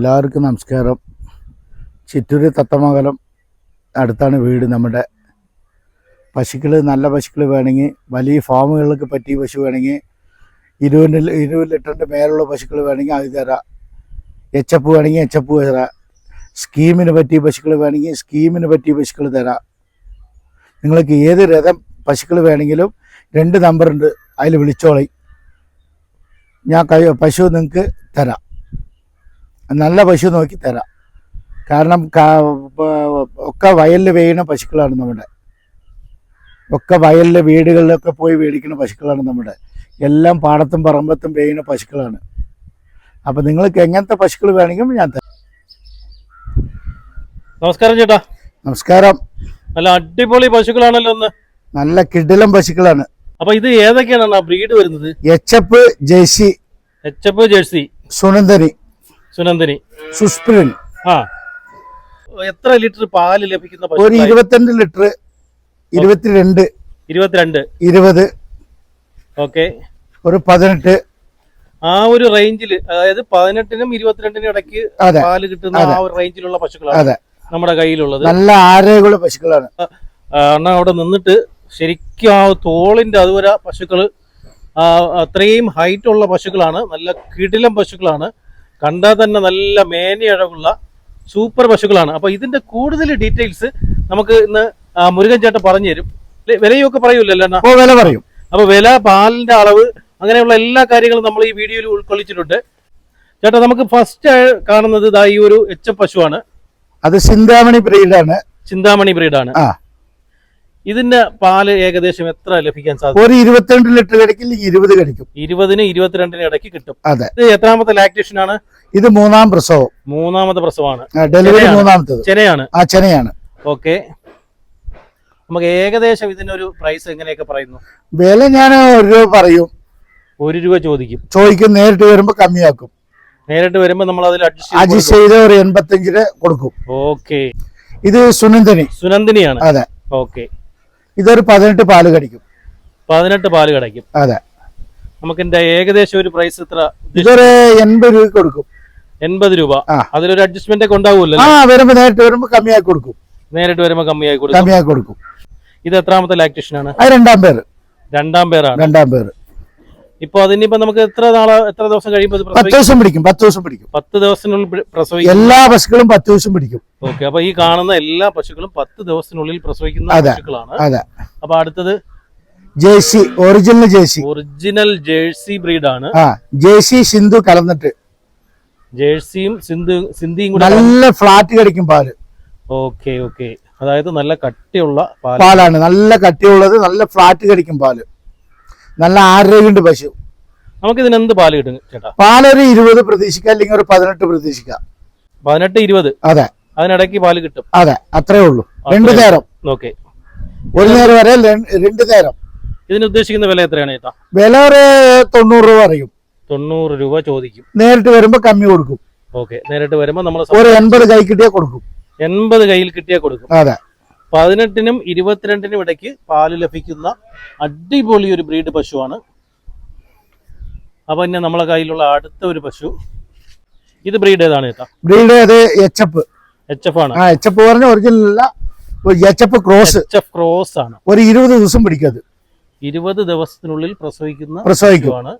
എല്ലാവർക്കും നമസ്കാരം. ചിറ്റൂര് തത്തമംഗലം അടുത്താണ് വീട് നമ്മുടെ. പശുക്കൾ നല്ല പശുക്കൾ വേണമെങ്കിൽ വലിയ ഫാമുകൾക്ക് പറ്റിയ പശു വേണമെങ്കിൽ ഇരുപത് ഇരുപത് ലിറ്ററിന്റെ മേലുള്ള പശുക്കൾ വേണമെങ്കിൽ അത് തരാം. എച്ചപ്പ് വേണമെങ്കിൽ എച്ചപ്പ് തരാം. സ്കീമിന് പറ്റിയ പശുക്കൾ വേണമെങ്കിൽ സ്കീമിന് പറ്റിയ പശുക്കൾ തരാം. നിങ്ങൾക്ക് ഏത് രഥം പശുക്കൾ വേണമെങ്കിലും രണ്ട് നമ്പറുണ്ട്. അതിൽ വിളിച്ചോളി. ഞാൻ പശു നിങ്ങൾക്ക് തരാം. നല്ല പശു നോക്കി തരാം. കാരണം ഒക്കെ വയലിൽ വേയുന്ന പശുക്കളാണ് നമ്മുടെ. ഒക്കെ വയലിൽ വീടുകളിലൊക്കെ പോയി മേടിക്കുന്ന പശുക്കളാണ് നമ്മുടെ. എല്ലാം പാടത്തും പറമ്പത്തും വേയുന്ന പശുക്കളാണ്. അപ്പം നിങ്ങൾക്ക് എങ്ങനത്തെ പശുക്കൾ വേണമെങ്കിലും ഞാൻ തരാം. നമസ്കാരം ചേട്ടാ. നമസ്കാരം. നല്ല അടിപൊളി പശുക്കളാണല്ലോ ഒന്ന് നല്ല കിടിലം പശുക്കളാണ്. അപ്പൊ ഇത് ഏതൊക്കെയാണ് ബ്രീഡ് വരുന്നത്? H F Jersey. H F Jersey. Sunandini. Sunandini. സുസ്പ്രിൻ. ആ. എത്ര ലിറ്റർ പാൽ ലഭിക്കുന്ന ഒരു? ഇരുപത്തിരണ്ട് ലിറ്റർ ഇരുപത്തിരണ്ട് ഇരുപത്തിരണ്ട്. ഇരുപത് ഓക്കെ. ഒരു പതിനെട്ട്. ആ ഒരു റേഞ്ചിൽ അതായത് പതിനെട്ടിനും ഇരുപത്തിരണ്ടിനും ഇടയ്ക്ക് പാൽ കിട്ടുന്ന ആ ഒരു റേഞ്ചിലുള്ള പശുക്കളാണ് നമ്മുടെ കയ്യിലുള്ളത്. നല്ല ആരോഗ്യമുള്ള പശുക്കളാണ്. അണ്ണ അവിടെ നിന്നിട്ട് ശരിക്കും ആ തോളിന്റെ അതുവരെ പശുക്കൾ അത്രയും ഹൈറ്റ് ഉള്ള പശുക്കളാണ് നല്ല കിടിലം പശുക്കളാണ്. കണ്ടാൽ തന്നെ നല്ല മേനയഴകുള്ള സൂപ്പർ പശുക്കളാണ്. അപ്പൊ ഇതിന്റെ കൂടുതൽ ഡീറ്റെയിൽസ് നമുക്ക് ഇന്ന് മുരുകൻ ചേട്ടൻ പറഞ്ഞു തരും. വിലയൊക്കെ പറയൂലല്ലോ അണ്ണാ? വില പറയും. അപ്പൊ വില പാലിന്റെ അളവ് അങ്ങനെയുള്ള എല്ലാ കാര്യങ്ങളും നമ്മൾ ഈ വീഡിയോയിൽ ഉൾക്കൊള്ളിച്ചിട്ടുണ്ട്. ചേട്ടാ നമുക്ക് ഫസ്റ്റ് കാണുന്നത് ഇതാ ഈ ഒരു എച്ച് പശുവാണ്. അത് ചിന്താമണി ബ്രീഡാണ്. ചിന്താമണി ബ്രീഡാണ്. ആ. ഇതിന്റെ പാൽ ഏകദേശം എത്ര ലഭിക്കാൻ സാധിക്കും? ഒരു ഇരുപത്തിരണ്ട് ലിറ്റർ ഇടയ്ക്ക് ഇരുപത് കഴിക്കും ഇരുപതിന് ഇരുപത്തിരണ്ടിന് ഇടയ്ക്ക് കിട്ടും. അതെ. ഇത് എത്രാമത്തെ ലാക്ടേഷൻ ആണ്? ഇത് മൂന്നാം പ്രസവം. മൂന്നാമത്തെ പ്രസവമാണ്. ഡെലിവറി. മൂന്നാമത്തത്. ചെനയാണ് ആ ചെനയാണ് ഓക്കെ. നമുക്ക് ഏകദേശം ഇതിനൊരു പ്രൈസ് എങ്ങനെയൊക്കെ പറയുന്നു? വില ഞാൻ ഒരു രൂപ പറയും. ഒരു രൂപ ചോദിക്കും. ചോദിക്കും നേരിട്ട് വരുമ്പോ കമ്മിയാക്കും. നേരിട്ട് വരുമ്പോ നമ്മൾ അതിൽ അഡ്ജസ്റ്റ് ചെയ്ത് ഒരു എൺപത്തിയഞ്ചിന് കൊടുക്കും. ഓക്കെ. ഇത് സുനന്ദിനി. സുനന്ദിനിയാണ്. അതെ. ഓക്കെ. ഇതൊരു പതിനെട്ട് പാൽ കടിക്കും. പതിനെട്ട് പാൽ കടിക്കും. അതെ. നമുക്ക് എന്റെ ഏകദേശം ഒരു പ്രൈസ് എത്ര ഇതൊരു എൺപത് രൂപ കൊടുക്കും. എൺപത് രൂപ. അതിലൊരു അഡ്ജസ്റ്റ്മെന്റ് ഒക്കെ ഉണ്ടാവുമല്ലോ ആ വരുമ്പോ നേരിട്ട് വരുമ്പോ കമ്മിയായി കൊടുക്കും. നേരിട്ട് വരുമ്പോ കമ്മിയായി കൊടുക്കും. കമ്മിയായി കൊടുക്കും. ഇത് എത്രാമത്തെ ലാക്ടേഷൻ ആണ്? അത് രണ്ടാം പേര്. രണ്ടാം പേരാണ്. രണ്ടാം പേര്. ഇപ്പൊ അതിനിപ്പോ നമുക്ക് എത്ര നാളെ എത്ര ദിവസം കഴിയുമ്പോൾ പത്ത് ദിവസം പിടിക്കും പത്ത് ദിവസം പിടിക്കും. പത്ത് ദിവസത്തിനുള്ളിൽ പ്രസവിക്കും? എല്ലാ പശുക്കളും പത്ത് ദിവസം പിടിക്കും. ഓക്കെ അപ്പൊ ഈ കാണുന്ന എല്ലാ പശുക്കളും പത്ത് ദിവസത്തിനുള്ളിൽ പ്രസവിക്കുന്ന. പശുക്കളാണ്. അതെ. അപ്പൊ അടുത്തത്? Jersey original Jersey. Original Jersey ബ്രീഡാണ്. ആ ജേഴ്സി സിന്ധു കലർന്നിട്ട്. ജേഴ്സിയും സിന്ധു സിന്ധിയും കൂടെ നല്ല ഫ്ലാറ്റ് കടിക്കും പാൽ. Okay okay. അതായത് നല്ല കട്ടിയുള്ള പാലാണ് നല്ല കട്ടിയുള്ളത് നല്ല ഫ്ലാറ്റ് കടിക്കും പാൽ. നല്ല ആരോഗ്യമുണ്ട് പശു. നമുക്ക് ഇതിന് എന്ത് പാൽ കിട്ടും ചേട്ടാ? പാലൊരു ഇരുപത് പ്രതീക്ഷിക്കാം അല്ലെങ്കിൽ ഒരു പതിനെട്ട് പ്രതീക്ഷിക്കാം. പതിനെട്ട് ഇരുപത്? അതെ. അതിനിടയ്ക്ക് പാൽ കിട്ടും. അതെ അത്രേ ഉള്ളൂ. രണ്ടു നേരം ഓക്കെ. ഒരു നേരം വരെ രണ്ടു രണ്ട് നേരം ഇതിന് ഉദ്ദേശിക്കുന്ന വില എത്രയാണ് ചേട്ടാ? വില ഒരു തൊണ്ണൂറ് രൂപ അറിയും തൊണ്ണൂറ് രൂപ ചോദിക്കും. നേരിട്ട് വരുമ്പോ കമ്മി കൊടുക്കും. ഓക്കെ നേരിട്ട് വരുമ്പോ നമ്മൾ ഒരു എൺപത് കൈ കിട്ടിയാൽ കൊടുക്കും. എൺപത് കയ്യിൽ കിട്ടിയാൽ കൊടുക്കും. അതെ. പതിനെട്ടിനും ഇരുപത്തിരണ്ടിനും ഇടയ്ക്ക് പാൽ ലഭിക്കുന്ന അടിപൊളി ഒരു ബ്രീഡ് പശുവാണ്. അപ്പൊ തന്നെ നമ്മളെ കയ്യിലുള്ള അടുത്ത ഒരു പശു. ഇത് ബ്രീഡ് ഏതാണ് ചേട്ടാ? ബ്രീഡ് അത് എഫ് എച്ച് എഫ് ആണ്. ആ എഫ് പറഞ്ഞ ഒറിജിനൽ അല്ല F cross H F cross ആണ്. ഒരു ഇരുപത് ദിവസം പിടിക്കത് ഇരുപത് ദിവസത്തിനുള്ളിൽ പ്രസവിക്കുന്ന പ്രസവിക്കുവാണ്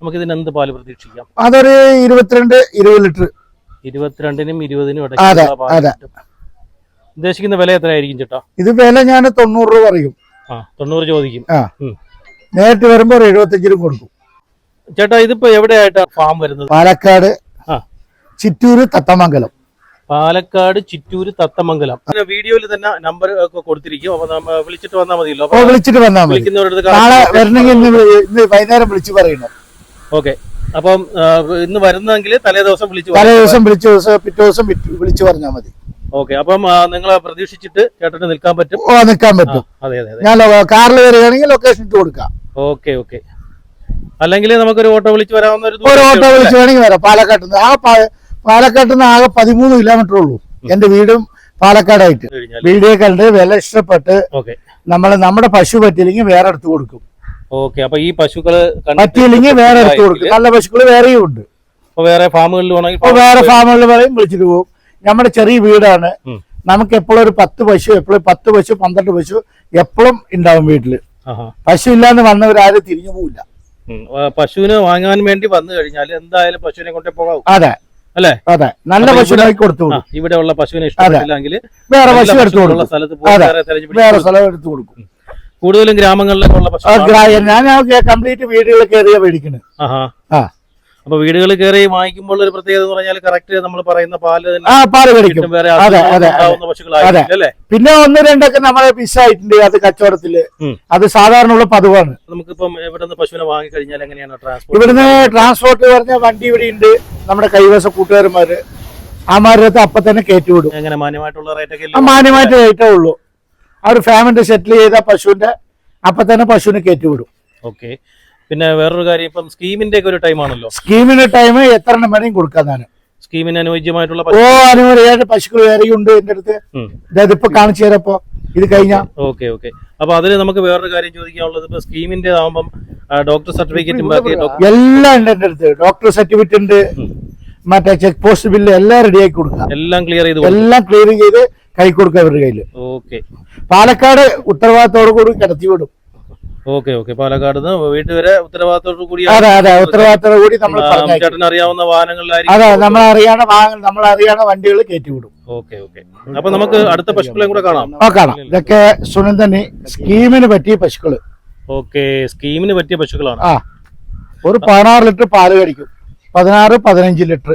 നമുക്ക് ഇതിന് എന്ത് പാൽ പ്രതീക്ഷിക്കാം? അതൊരു ഇരുപത്തിരണ്ട് ഇരുപത് ലിറ്റർ. ഇരുപത്തിരണ്ടിനും ഇരുപതിനും അതെ, ഇടയ്ക്കുള്ള പാൽ അതെ. കിട്ടും. ഉദ്ദേശിക്കുന്ന വില എത്രയായിരിക്കും ചേട്ടാ? ഇത് വില ഞാൻ തൊണ്ണൂറ് രൂപ പറയും. ആ തൊണ്ണൂറ് ചോദിക്കും. ആ. നേരിട്ട് വരുമ്പോ ഒരു എഴുപത്തഞ്ചിനും കൊടുക്കും. ചേട്ടാ ഇതിപ്പോ എവിടെയായിട്ടാ ഫാം വരുന്നത്? പാലക്കാട് ആ. ചിറ്റൂര് തത്തമംഗലം. പാലക്കാട് ചിറ്റൂര് തത്തമംഗലം. വീഡിയോയിൽ തന്നെ നമ്പർ ഒക്കെ കൊടുത്തിരിക്കും. അപ്പൊ നമ്മ വിളിച്ചിട്ട് വന്നാൽ മതിയല്ലോ. ഓ വിളിച്ചിട്ട് വന്നാൽ മതി. വിളിക്കുന്നവരുടെ നാളെ വരണമെങ്കിൽ ഇന്ന് വി- ഇന്ന് വൈകുന്നേരം വിളിച്ചു പറയണം ഓക്കെ. അപ്പം ആ, ഇന്ന് വരുന്നെങ്കിൽ തലേ ദിവസം വിളിച്ചു തലേ ദിവസം വിളിച്ച ദിവസം പിറ്റേ ദിവസം വിറ്റ് വിളിച്ച് പറഞ്ഞാൽ മതി. ഓക്കെ അപ്പം നിങ്ങൾ പ്രതീക്ഷിച്ചിട്ട് ചേട്ടന് നിൽക്കാൻ പറ്റും. ഓ നിൽക്കാൻ പറ്റും. അതെ അതെ ഞാൻ കാറിൽ വരികയാണെങ്കിൽ ലൊക്കേഷൻ ഇട്ട് കൊടുക്കാം. Okay okay. അല്ലെങ്കിൽ നമുക്കൊരു ഓട്ടോ വിളിച്ച് വരാവുന്ന ഒരു ഓട്ടോ വിളിച്ച് വേണമെങ്കിൽ വരാം. പാലക്കാട്ട് നിന്ന് ആ പാലക്കാട്ട് നിന്ന് ആകെ പതിമൂന്ന് കിലോമീറ്റർ ഉള്ളൂ. എന്റെ വീടും പാലക്കാടായിട്ട്. വീടേ വീഡിയോ കണ്ട് വില ഇഷ്ടപ്പെട്ട് ഓക്കെ. നമ്മൾ നമ്മുടെ പശു പറ്റിയില്ലെങ്കിൽ വേറെ എടുത്ത് കൊടുക്കും. ഓക്കെ അപ്പൊ ഈ പശുക്കൾ പറ്റിയില്ലെങ്കിൽ വേറെ എടുത്ത് കൊടുക്കും. നല്ല പശുക്കൾ വേറെയും ഉണ്ട്. വേറെ ഫാമുകളിൽ വേണമെങ്കിൽ വേറെ ഫാമുകളിൽ പറയും വിളിച്ചിട്ട് പോകും. നമ്മുടെ ചെറിയ വീടാണ്. നമുക്ക് എപ്പോഴും ഒരു പത്ത് പശു എപ്പോഴും പത്ത് പശു പന്ത്രണ്ട് പശു എപ്പോഴും ഉണ്ടാവും വീട്ടിൽ. പശു ഇല്ലാന്ന് വന്നവരാരും തിരിഞ്ഞു പോവില്ല. പശുവിന് വാങ്ങാൻ വേണ്ടി വന്നു കഴിഞ്ഞാൽ എന്തായാലും പശുവിനെ കൊണ്ടേ പോകാം അതെ. അല്ലെ? അതെ. നല്ല പശുവിനായി കൊടുത്തു ഇവിടെ ഉള്ള പശുവിനെ ഇഷ്ടമില്ലെങ്കിൽ വേറെ പശു എടുത്തു കൊടുക്കും വേറെ സ്ഥലം എടുത്തു കൊടുക്കും. കൂടുതലും ഗ്രാമങ്ങളിലൊക്കെ ഉള്ള പശു ഞാൻ കംപ്ലീറ്റ് മേടിക്കണേ. ആഹാ. ആ അപ്പൊ വീടുകളിൽ കയറി വാങ്ങിക്കുമ്പോൾ ഒരു പ്രത്യേകത എന്ന് പറഞ്ഞാൽ കറക്റ്റ് നമ്മൾ പറയുന്ന പാൽ ആ പാൽ കഴിക്കും. അതെ, അതെ, പിന്നെ ഒന്ന് രണ്ടൊക്കെ നമ്മളെ മിസ്സായിട്ടുണ്ട് അത് കച്ചവടത്തിൽ അത് സാധാരണ ഉള്ള പതിവാണ്. നമുക്കിപ്പം ഇവിടെ നിന്ന് പശുവിനെ വാങ്ങിക്കഴിഞ്ഞാൽ എങ്ങനെയാണ് ട്രാൻസ്പോർട്ട് ഇവിടുന്ന് ട്രാൻസ്പോർട്ട് പറഞ്ഞ വണ്ടി ഇവിടെ ഉണ്ട്. നമ്മുടെ കൈവശ കൂട്ടുകാരന്മാര്. ആമാരത്ത് അപ്പൊ തന്നെ കയറ്റി വിടും. എങ്ങനെ മാന്യമായിട്ടുള്ള റേറ്റ് മാന്യമായിട്ട് റേറ്റേ ഉള്ളൂ. ആ ഒരു ഫാമിലി സെറ്റിൽ ചെയ്ത പശുവിന്റെ അപ്പൊ തന്നെ പശുവിനെ കയറ്റി വിടും. ഓക്കെ പിന്നെ വേറൊരു കാര്യം ഇപ്പം സ്കീമിന്റെ ഒക്കെ ഒരു ടൈം ആണല്ലോ. സ്കീമിന് ടൈം എത്ര എണ്ണം കൊടുക്കാൻ കൊടുക്കാം ഞാൻ സ്കീമിന് അനുയോജ്യമായിട്ടുള്ള ഓ അനുമതിയായിട്ട് പശുക്കൾ വേറെയുണ്ട് എന്റെ അടുത്ത്. ഇതായത് ഇപ്പൊ കാണിച്ചു തരപ്പോ ഇത് കഴിഞ്ഞ. Okay okay. അപ്പൊ അതിന് നമുക്ക് വേറൊരു കാര്യം ചോദിക്കാനുള്ളത് ഇപ്പൊ സ്കീമിന്റെ ആവുമ്പം ഡോക്ടർ സർട്ടിഫിക്കറ്റ് ബാക്കി doc- എല്ലാം ഉണ്ട് എന്റെ അടുത്ത്. ഡോക്ടർ സർട്ടിഫിക്കറ്റ് ഉണ്ട്. ഉം. മറ്റേ ചെക്ക് പോസ്റ്റ് ബില്ല് എല്ലാം റെഡി റെഡിയാക്കി കൊടുക്കാം. എല്ലാം ക്ലിയർ ചെയ്ത് എല്ലാം ക്ലിയർ ചെയ്ത് കൈ കൊടുക്കുക അവരുടെ കയ്യിൽ. ഓക്കെ. പാലക്കാട് ഉത്തരവാദിത്തോടു കൂടി കിടത്തി വിടും. Okay okay. പാലക്കാട് വീട്ടിൽ വരെ ഉത്തരവാദിത്തോടു കൂടി അതെ അതെ. ഉത്തരവാദിത്തോട് കൂടി നമ്മൾ ചേട്ടൻ അറിയാവുന്ന അതെ വാഹനങ്ങളിലായിരിക്കും നമ്മൾ അറിയാണ വാഹനങ്ങൾ നമ്മൾ അറിയാണ വണ്ടികൾ കയറ്റി വിടും ഓക്കെ ഓക്കെ. അപ്പൊ നമുക്ക് അടുത്ത പശുക്കളെയും കൂടെ കാണാം. ആ കാണാം ഇതൊക്കെ സുനന്ദന് സ്കീമിന് പറ്റിയ പശുക്കൾ. ഓക്കെ സ്കീമിന് പറ്റിയ പശുക്കളാണ്. ആ. ഒരു പതിനാറ് ലിറ്റർ പാൽ കടിക്കും. പതിനാറ് പതിനഞ്ച് ലിറ്റർ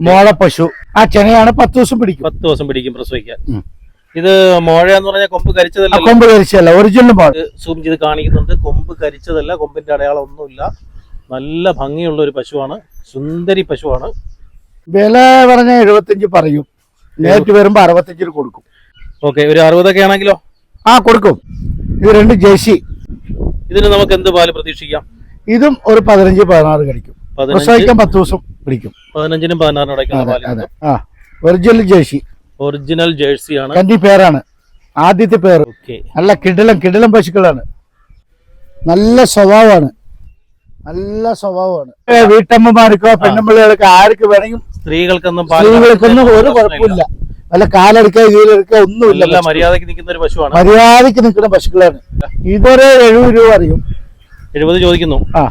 മോള പശു. ആ ചെനയാണ് പത്ത് ദിവസം പിടിക്കും. പത്ത് ദിവസം പിടിക്കും പ്രസവിക്കാൻ. ഇത് മോഴ എന്ന് പറഞ്ഞ കൊമ്പ് കരിച്ചതല്ല? കൊമ്പ് കരിച്ചല്ല ഒറിജിനൽ പാൽ സൂം ചെയ്ത് കാണിക്കുന്നുണ്ട്. കൊമ്പ് കരിച്ചതല്ല കൊമ്പിന്റെ അടയാളം ഒന്നുമില്ല നല്ല ഭംഗിയുള്ള ഒരു പശുവാണ് സുന്ദരി പശുവാണ്. വില പറഞ്ഞ എഴുപത്തിയഞ്ച് പറയും. നേരിട്ട് വരുമ്പോ അറുപത്തഞ്ചിന് കൊടുക്കും. ഓക്കെ ഒരു അറുപതൊക്കെ ആണെങ്കിലോ? ആ കൊടുക്കും. ഇത് രണ്ട് ജേഴ്സി. ഇതിന് നമുക്ക് എന്ത് പാൽ പ്രതീക്ഷിക്കാം? ഇതും ഒരു പതിനഞ്ച് പതിനാറ് കടിക്കും പ്രസവിക്കാൻ പത്ത് ദിവസം പിടിക്കും. പതിനഞ്ചിനും പതിനാറിനും ആ ഒറിജിനൽ ജേഴ്സി. ഒറിജിനൽ ജേഴ്സിയാണ്. കണ്ടി കന്നി പേരാണ്. ആദ്യത്തെ പേര്. ഓക്കെ. നല്ല കിടിലം കിടിലം പശുക്കളാണ്. നല്ല സ്വഭാവമാണ്. നല്ല സ്വഭാവമാണ്. വീട്ടമ്മമാർക്കോ പെണ്ണുമ്പിള്ളികൾക്കോ ആർക്ക് വേണമെങ്കിലും സ്ത്രീകൾക്കൊന്നും സ്ത്രീകൾക്കൊന്നും ഒരു കുഴപ്പമില്ല. നല്ല കാലെടുക്കുക കീഴെടുക്കുക ഒന്നുമില്ല മര്യാദയ്ക്ക് നിൽക്കുന്ന ഒരു പശുവാണ്. മര്യാദയ്ക്ക് നിൽക്കുന്ന പശുക്കളാണ്. ഇതൊരു എഴുപത് രൂപ അറിയും എഴുപത് ചോദിക്കുന്നു. ആ.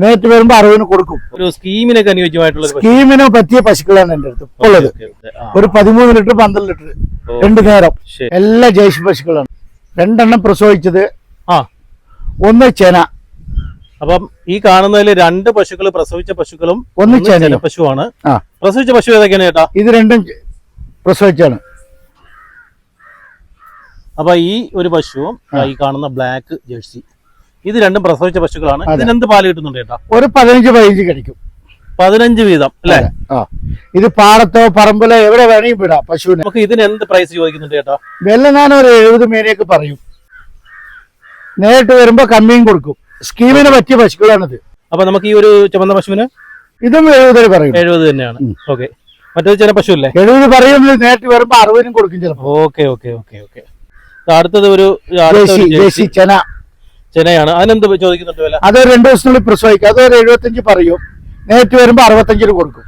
നേരിട്ട് വരുമ്പോ അറുപതിന് കൊടുക്കും. ഒരു സ്കീമിനൊക്കെ അനുയോജ്യമായിട്ടുള്ള സ്കീമിന് പറ്റിയ പശുക്കളാണ് എന്റെ അടുത്ത് ഇപ്പോൾ ഉള്ളത് ഒരു പതിമൂന്ന് ലിറ്റർ പന്ത്രണ്ട് ലിറ്റർ രണ്ട് നേരം. എല്ലാ ജേഴ്സി പശുക്കളാണ്. രണ്ടെണ്ണം പ്രസവിച്ചത് ആ. ഒന്ന് ചെന. അപ്പം ഈ കാണുന്നതിൽ രണ്ട് പശുക്കൾ പ്രസവിച്ച പശുക്കളും ഒന്ന്. ചെന പശുവാണ് പ്രസവിച്ച പശു ഏതൊക്കെയാണ് ചേട്ടാ? ഇത് രണ്ടും പ്രസവിച്ചാണ്. അപ്പൊ ഈ ഒരു പശുവും ഈ കാണുന്ന ബ്ലാക്ക് ജേഴ്സി. ഇത് രണ്ടും പ്രസവിച്ച പശുക്കളാണ്. ഇതിനെന്ത് പാൽ കിട്ടുന്നുണ്ട് ചേട്ടാ? ഒരു പതിനഞ്ച് പതിനഞ്ച് കഴിക്കും. പതിനഞ്ച് വീതം അല്ലേ? ഇത് പാടത്തോ പറമ്പിലോ എവിടെ വേണമെങ്കിൽ വിടാം പശുവിന്. നമുക്ക് ഇതിന് എന്ത് പ്രൈസ് ചോദിക്കുന്നുണ്ട് കേട്ടോ വെല്ല ഞാൻ ഒരു എഴുപത് മേനെയൊക്കെ പറയും. നേരിട്ട് വരുമ്പോ കമ്മിയും കൊടുക്കും. സ്കീമിന് പറ്റിയ പശുക്കളാണിത്. അപ്പൊ നമുക്ക് ഈ ഒരു ചുമന്ന പശുവിന് ഇതും എഴുപത് പറയും. എഴുപത് തന്നെയാണ്. ഓക്കെ. മറ്റേത് ചില പശു അല്ലേ എഴുപത് പറയുന്നത് നേരിട്ട് വരുമ്പോ അറുപതിനും കൊടുക്കും ചിലപ്പോ. Okay okay okay okay. അടുത്തത് ഒരു ചെന. ചെനയാണ് അതിനെന്ത് ചോദിക്കുന്നുണ്ട് വില? അത് രണ്ടു ദിവസത്തിനുള്ളിൽ പ്രസവിക്കും. അതൊരു എഴുപത്തഞ്ച് പറയും. നേരിട്ട് വരുമ്പോ അറുപത്തഞ്ചിന് കൊടുക്കും.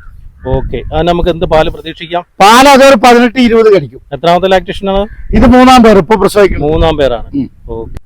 ഓക്കെ. അത് നമുക്ക് എന്ത് പാൽ പ്രതീക്ഷിക്കാം? പാൽ അതൊരു പതിനെട്ട് ഇരുപത് കഴിക്കും. എത്രാമത്തെ ലാക്ടേഷൻ ആണ്? ഇത് മൂന്നാം പേർ ഇപ്പൊ പ്രസവിക്കും മൂന്നാം പേരാണ്. ഓക്കെ.